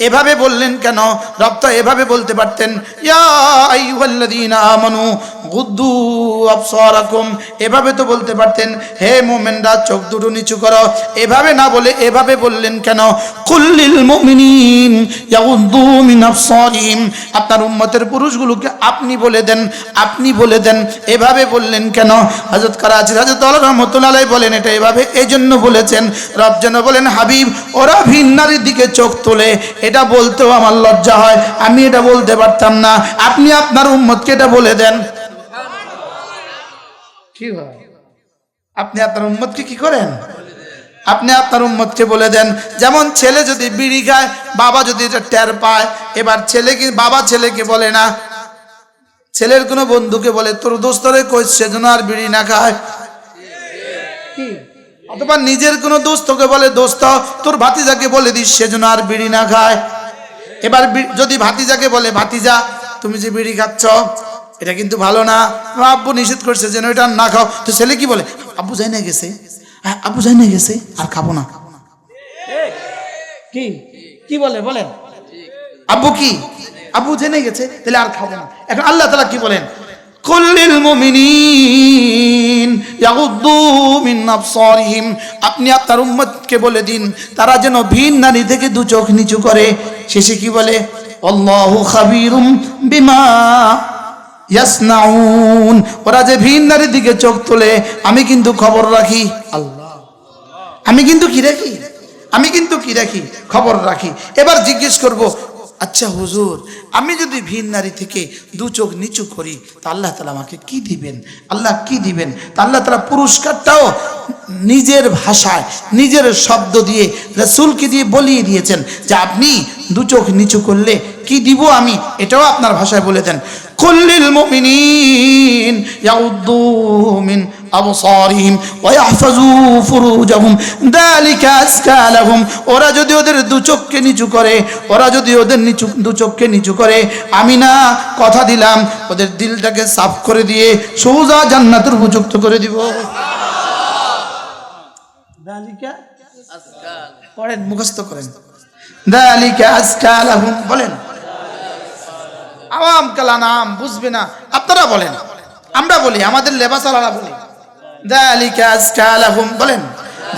এভাবে বললেন কেন? রব তো এভাবে বলতে পারতেন গুদ্দু এভাবে তো বলতে পারতেন, হে মুমিনরা, চোখ দুটো নিচু করো। এভাবে না বলে এভাবে বললেন কেন? কুল্লিল আপনার উম্মতের পুরুষগুলোকে আপনি বলে দেন, আপনি বলে দেন, এভাবে বললেন কেন? হযরত করাচি আল্লাহ রাহমাতুল্লাহ বলেন এটা এভাবে এই জন্য বলেছেন। রব যেন বলেন, হাবিব, ওরা ভিন নারীর দিকে চোখ তোলে এটা বলতেও আমার লজ্জা হয়। আমি এটা বলতে পারতাম না। আপনি আপনার উম্মতকে এটা বলে দেন। কি হয়? আপনি আপনার উম্মতকে কি করেন? আপনি আপনার উম্মতকে বলে দেন। যেমন ছেলে যদি বিড়ি খায় বাবা যদি এটা টের পায় এবার ছেলে কি বাবা ছেলেকে বলে না। ছেলের কোনো বন্ধুকে বলে তোর দোস্তরে কই সেজন্য আর বিড়ি না খায়? অথবা নিজের কোনো দোস্তকে বলে দোস্ত তোর ভাতিজাকে বলে দিস সেজন্য আর বিড়ি না খায়। এবার যদি ভাতিজাকে বলে ভাতিজা তুমি যে বিড়ি খাচ্ছ এটা কিন্তু ভালো না। আব্বু নিষেধ করছে যেন এটা না খাও। তো ছেলে কি বলে আব্বু যাই না গেছে। হ্যাঁ আব্বু যাই না গেছে আর খাব না। কি? কি বলে বলেন। আব্বু কি? আব্বু জেনে গেছে তাহলে আর খাব না। এখন আল্লাহ তালা কি বলেন? কুল্লিল মিন আবসারিহিম আপনি আপনার উম্মতকে বলে দিন, তারা যেন ভিন নারী থেকে দু চোখ নিচু করে। শেষে কি বলে? ওরা যে ভিন নারীর দিকে চোখ তোলে, আমি কিন্তু খবর রাখি। আল্লাহ। আমি কিন্তু কি রাখি? আমি কিন্তু কি রাখি? খবর রাখি। এবার জিজ্ঞেস করব আচ্ছা হুজুর, আমি যদি ভিন নারী থেকে দু চোখ নিচু করি, তা আল্লাহ তালা আমাকে কি দিবেন? আল্লাহ কি দিবেন? তা আল্লাহ তালা পুরস্কারটাও নিজের ভাষায়, নিজের শব্দ দিয়ে, রসুলকে দিয়ে বলিয়ে দিয়েছেন যে আপনি দু চোখ নিচু করলে কি দিব আমি? এটাও আপনার ভাষায় বলে দেন। কুল্লিল মুমিনিন ইয়াউদ্দু মিন আবসারিহিম ওয়া ইয়াহফাজু ফুরুজাহুম। যালিকা আজকা লাহুম। ওরা যদি ওদের দু চোখকে নিচু করে, ওরা যদি ওদের নিচু, দু চোখকে নিচু করে, আমি না কথা দিলাম, ওদের দিলটাকে সাফ করে দিয়ে সোজা জান্নাতের উপযুক্ত করে দিব। পড়েন, মুখস্থ করেন। বলেন। আওয়াম কালা নাম বুঝবে না। আপনারা বলেন। আমরা বলি, আমাদের লেবাস আলাদা বলি। দালিকা আস্কালাহুম বলেন,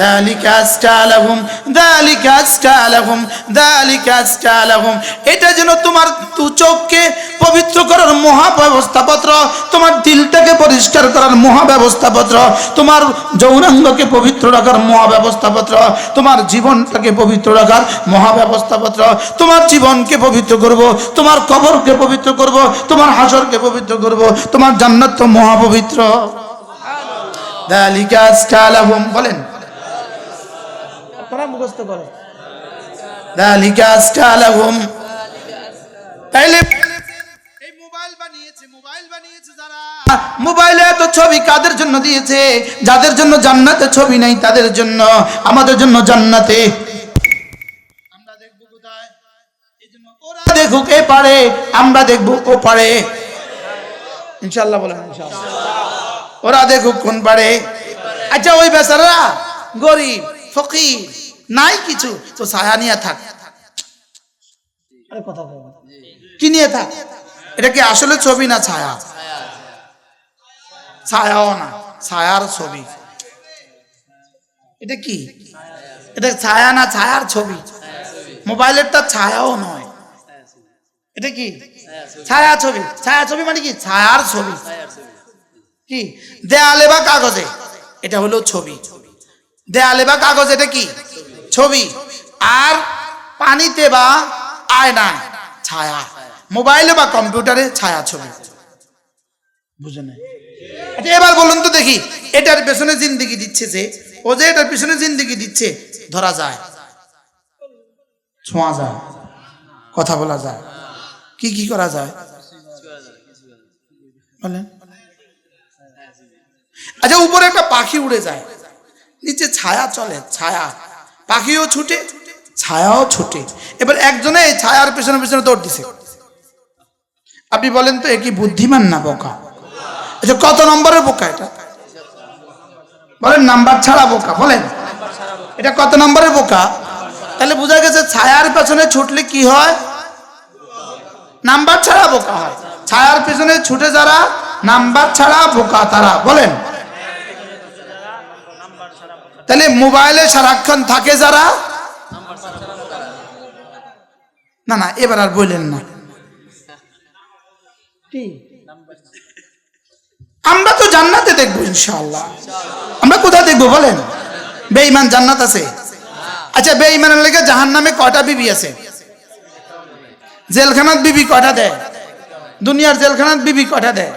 দালিকা আস্কালাহুম দালিকা আস্কালাহুম দালিকা আস্কালাহুম এটা যেন তোমার দু চোখকে পবিত্র করার মহা ব্যবস্থাপত্র তোমার দিলটাকে পরিষ্কার করার মহা ব্যবস্থাপত্র তোমার যৌনাঙ্গকে পবিত্র রাখার মহা ব্যবস্থাপত্র তোমার জীবনটাকে পবিত্র রাখার মহা ব্যবস্থাপত্র তোমার জীবনকে পবিত্র করব, তোমার কবরকে পবিত্র করব, তোমার হাসরকে পবিত্র করব, তোমার জান্নাত তো মহাপবিত্র। দালিকা আজকালাহুম বলেন। আপনারা মুখস্থ করেন। দালিকা আজকালাহুম। তাইলে এই মোবাইল বানিয়েছে মোবাইল বানিয়েছে যারা। মোবাইলে এত ছবি কাদের জন্য দিয়েছে? যাদের জন্য জান্নাতে ছবি নাই তাদের জন্য আমাদের জন্য জান্নাতে। আমরা দেখব কোথায়? ওরা দেখুক এ পারে আমরা দেখব ও পারে ইনশাল্লাহ বলেন ইনশাল্লাহ ওরা দেখুক কোন পারে। আচ্ছা ওই বেচারা গরিব ফকির নাই কিছু তো ছায়া নিয়ে থাক। কি নিয়ে থাক? এটা কি আসলে ছবি না ছায়া? ছায়াও না ছায়ার ছবি। এটা কি? এটা ছায়া না ছায়ার ছবি? মোবাইলেরটা ছায়াও নয়। এটা কি? ছায়া ছবি। ছায়া ছবি মানে কি? ছায়ার ছবি। কি? দেয়ালে বা কাগজে? এটা হলো ছবি। দেয়ালে বা কাগজ এটা কি? ছবি। আর পানিতে বা আয়নায় ছায়া। মোবাইলে বা কম্পিউটারে ছায়া ছবি। বুঝে আচ্ছা এবার বলুন তো দেখি, এটার পেছনে জিন্দিগি দিচ্ছে যে, ও যে এটার পেছনে জিন্দিগি দিচ্ছে, ধরা যায়। ছোঁয়া যায়। কথা বলা যায়। কি কি করা যায়? বলেন। আচ্ছা উপরে একটা পাখি উড়ে যায়। নিচে ছায়া চলে, ছায়া। পাখিও ছুটে, ছায়াও ছুটে। এবার একজনে এই ছায়ার পেছনে পেছনে দৌড় দিছে। আপনি বলেন তো, এ কি বুদ্ধিমান না বোকা? আচ্ছা কত নম্বরের বোকা এটা? বলেন, নাম্বার ছাড়া বোকা, বলেন। এটা কত নম্বরের বোকা? তাহলে বোঝা গেছে, ছায়ার পেছনে ছুটলে কি হয়? নাম্বার ছাড়া বোকা হয়। ছায়ার পেছনে ছুটে যারা, নাম্বার ছাড়া বোকা তারা, বলেন। তাহলে মোবাইলে সারাক্ষণ থাকে যারা? না না এবার আর বললেন না। আমরা তো জান্নাতে দেখব ইনশাআল্লাহ। আমরা কোথায় দেখব বলেন? বেঈমান জান্নাত আছে। আচ্ছা বেঈমানের লেগে জাহান নামে কয়টা বিবি আছে? জেলখানাত বিবি কয়টা দেয়? দুনিয়ার জেলখানাত বিবি কয়টা দেয়?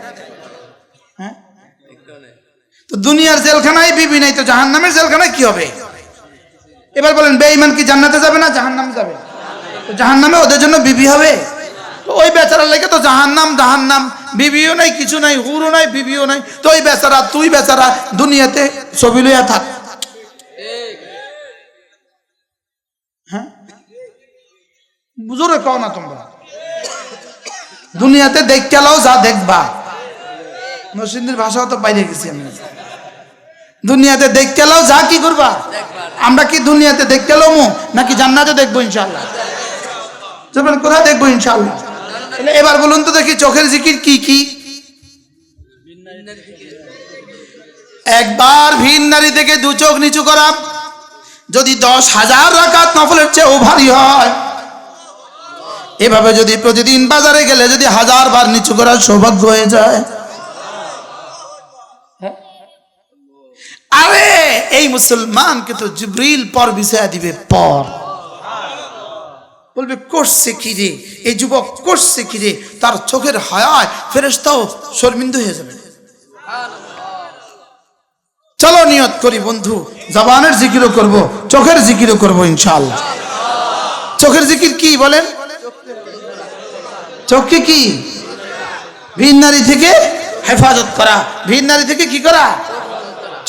তো দুনিয়ার জেলখানায়, বিবি নাই তো জাহান নামের জেলখানায় কি হবে? এবার বলেন, বেঈমান কি জান্নাতে যাবে না জাহান নামে যাবে? তো জাহান নামে ওদের জন্য বিবি হবে? তো ওই বেচারার লেগে তো জাহান নাম জাহান নাম বিবিও নাই, কিছু নাই, হুরও নাই, বিবিও নাই। তো ওই বেচারা, তুই বেচারা দুনিয়াতে ছবি লইয়া থাক। হ্যাঁ? কও না তোমরা। দুনিয়াতে দেখতে যা দেখবা। নসিন্দির ভাষাও তো বাইরে গেছি আমি। দুনিয়াতে দেখতে লাও যা কি করবা? আমরা কি দুনিয়াতে দেখতে লামো নাকি জান্নাতে দেখব ইনশাল্লাহ কোথায় দেখব ইনশাল্লাহ এবার বলুন তো দেখি চোখের জিকির কি কি? একবার ভিন নারী থেকে দু চোখ নিচু করা। যদি দশ হাজার রাকাত নফলের চেয়েও ভারী হয়। এভাবে যদি প্রতিদিন বাজারে গেলে যদি হাজার বার নিচু করার সৌভাগ্য হয়ে যায়। আরে, এই মুসলমানকে তো জিব্রিল পর বিষয় দিবে, পর। বলবে, করছে কি রে? এই যুবক করছে কি রে? তার চোখের হায়ায় ফেরেস্তাও শর্মিন্দু হয়ে যাবে। চলো নিয়ত করি বন্ধু, জবানের জিকিরও করব, চোখের জিকিরও করব ইনশাআল্লাহ। চোখের জিকির কি বলেন? চোখকে কি? ভিন নারী থেকে হেফাজত করা। ভিন নারী থেকে কি করা?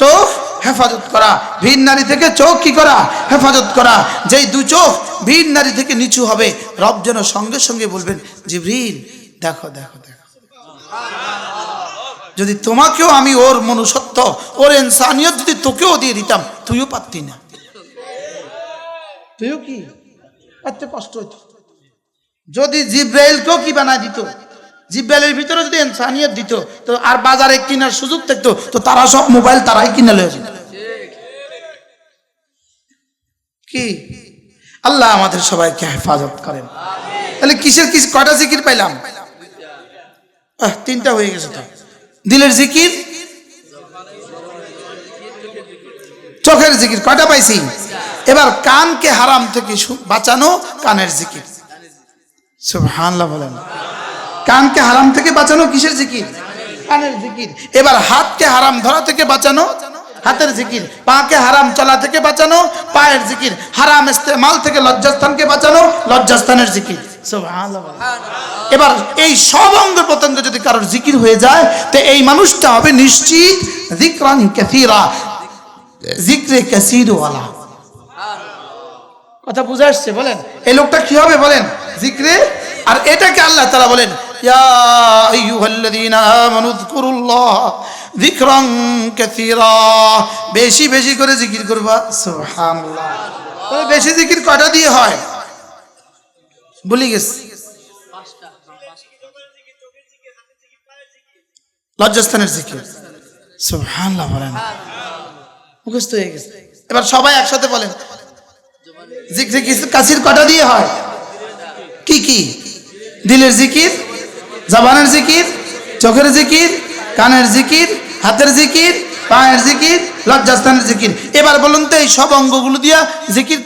চোখ হেফাজত করা, ভিন নারী থেকে চোখ কি করা? হেফাজত করা। যেই দু চোখ ভিন নারী থেকে নিচু হবে, রব যেন সঙ্গে সঙ্গে বলবেন, জিবরিল, দেখো দেখো দেখো। যদি তোমাকেও আমি ওর মনুষ্যত্ব, ওর ইনসানিয়ত যদি তোকেও দিয়ে দিতাম, তুইও পারতি না। তুইও কি? এত কষ্ট হইতো। যদি জিব্রাইলকেও কি বানায় দিত? জিব্রাইলের ভিতরে যদি ইনসানিয়ত দিত, তো আর বাজারে কেনার সুযোগ থাকতো, তো তারা সব মোবাইল তারাই কিনে লয়ে যেত। কি? আল্লাহ আমাদের সবাইকে হেফাজত করেন। তাহলে কিসের কিস কয়টা জিকির পাইলাম? তিনটা হয়ে গেছে তো। দিলের জিকির? চোখের জিকির, কয়টা পাইছি? এবার কানকে হারাম থেকে বাঁচানো কানের জিকির। সুবহানাল্লাহ বলেন। কানকে হারাম থেকে বাঁচানো কিসের জিকির? কানের জিকির। এবার হাতকে হারাম ধরা থেকে বাঁচানো হাতের জিকির। পাকে হারাম চলা থেকে বাঁচানো পায়ের জিকির। হারাম ইস্তেমাল থেকে লজ্জাস্থানকে বাঁচানো লজ্জাস্থানের জিকির। এবার এই সব অঙ্গ প্রত্যঙ্গ যদি কারোর জিকির হয়ে যায় তো এই মানুষটা হবে নিশ্চিত জিক্রান কাসীরা। জিক্রে কথা বুঝে আসছে বলেন। এই লোকটা কি হবে বলেন? জিক্রে আর এটাকে আল্লাহ তারা বলেন ইয়া আইয়ুহাল্লাযীনা আমানু যকুরুল্লাহ যিকরান কাসীরা বেশি বেশি করে জিকির করবা। সুবহানাল্লাহ। তবে বেশি জিকির কয়টা দিয়ে হয়? ভুলে গেছি। লজ্জাস্থানের জিকির। বলেন। মুখস্থ হয়ে গেছে। এবার সবাই একসাথে বলেন। জিক্রে কাশির কটা দিয়ে হয়? কি কি? দিলের জিকির? জবানের জিকির, চোখের জিকির, কানের জিকির, হাতের জিকির, পায়ের জিকির, লজ্জাস্থানের জিকির। এবার বলুন তো এই সব অঙ্গগুলো দিয়া জিকির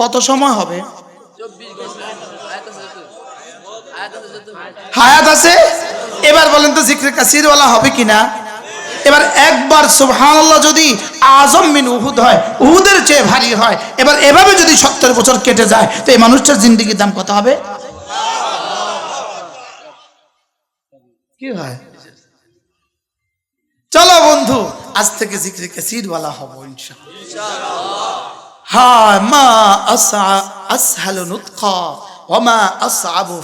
কত সময় হবে? হায়াত আছে? এবার বলেন তো জিক্রে কাসিরওয়ালা হবে কিনা? এবার একবার সুবহানাল্লাহ যদি আজম মিন উহুদ হয়, উহুদের চেয়ে ভারী হয়, এবার এভাবে যদি সত্তর বছর কেটে যায়, তো এই মানুষটার জিন্দিগির দাম কত হবে? কি হয়? চলো বন্ধু, আজ থেকে জিক্রে কাসির वाला হব মা আসা, আসহালু নুতকা ওয়া মা আসআবু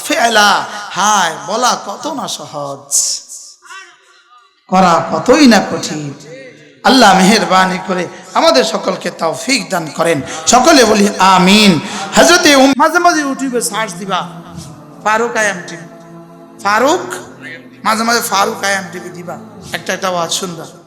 হায়, বলা কত না সহজ। করা কতই না কঠিন। আল্লাহ মেহেরবানি করে আমাদের সকলকে তৌফিক দান করেন। সকলে বলি আমিন। হজরতে মাঝে মাঝে ইউটিউবে সার্চ দিবা, ফারুক আয়াম টিভি ফারুক মাঝে মাঝে ফারুক আয়াম টিভি দিবা। একটা একটা আওয়াজ শুনবা।